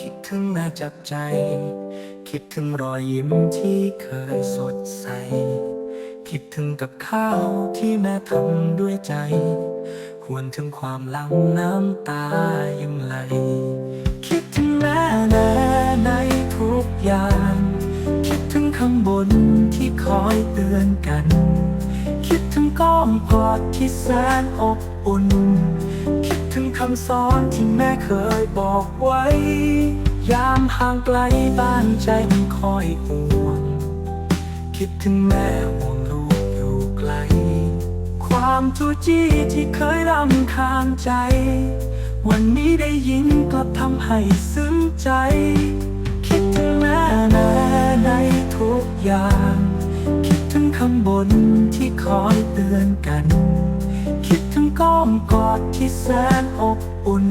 คิดถึงแม่จับใจ คิดถึงรอยยิ้มที่เคยสดใส คิดถึงกับข้าวที่แม่ทำด้วยใจ หวนถึงความหลังน้ำตายังไหล คิดถึงแม่แน่ในทุกอย่าง คิดถึงข้างบนที่คอยเตือนกัน คิดถึงก้อมกอดที่แสนอบอุ่น ถึงคำสอนที่แม่เคยบอกไว้ ยามห่างไกลบ้านใจมันคอยห่วง คิดถึงแม่ห่วงลูกอยู่ไกล ความจูจี้ที่เคยรำคาญใจ วันนี้ได้ยินกลับทำให้ซึ้งใจ คิดถึงแม่แน่ในทุกอย่าง คิดถึงคำบนที่คอยเตือนกัน คิดถึงก้อมกอดที่แสนอบอุ่น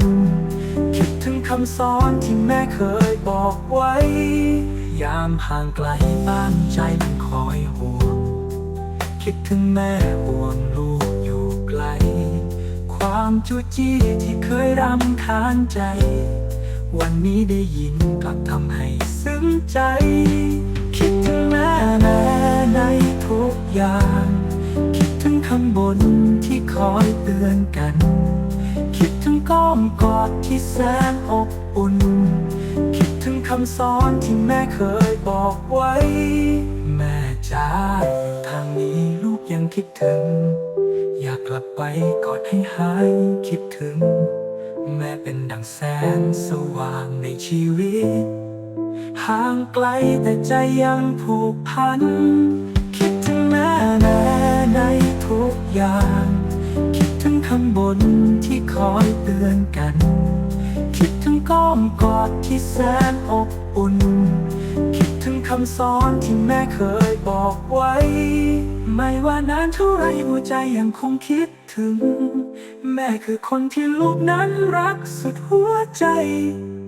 คิดถึงคำสอนที่แม่เคยบอกไว้ ยามห่างไกลบ้านใจมันคอยห่วง คิดถึงแม่ห่วงลูกอยู่ไกล ความจูจี้ที่เคยรำคาญใจ วันนี้ได้ยินกลับทำให้ซึ้งใจ คิดถึงแม่แน่ในทุกอย่าง คิดถึงคำบนที่คอยเตือนกัน คิดถึงก้อมกอดที่แสนอบอุ่น คิดถึงคำสอนที่แม่เคยบอกไว้ แม่จ้าทางนี้ลูกยังคิดถึง อยากกลับไปกอดให้หายคิดถึง แม่เป็นดังแสงสว่างในชีวิต ห่างไกลแต่ใจยังผูกพัน คิดถึงแม่แน่ ในทุกอย่าง คิดถึงคำบนที่คอยเตือนกัน คิดถึงก้อมกอดที่แสนอบอุ่น คิดถึงคำสอนที่แม่เคยบอกไว้ ไม่ว่านานเท่าไรหัวใจยังคงคิดถึง แม่คือคนที่ลูกนั้นรักสุดหัวใจ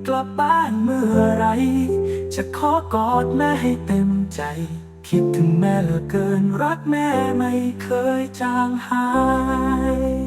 กลับบ้านเมื่อไร จะขอกอดแม่ให้เต็มใจ คิดถึงแม่เหลือเกินรักแม่ไม่เคยจางหาย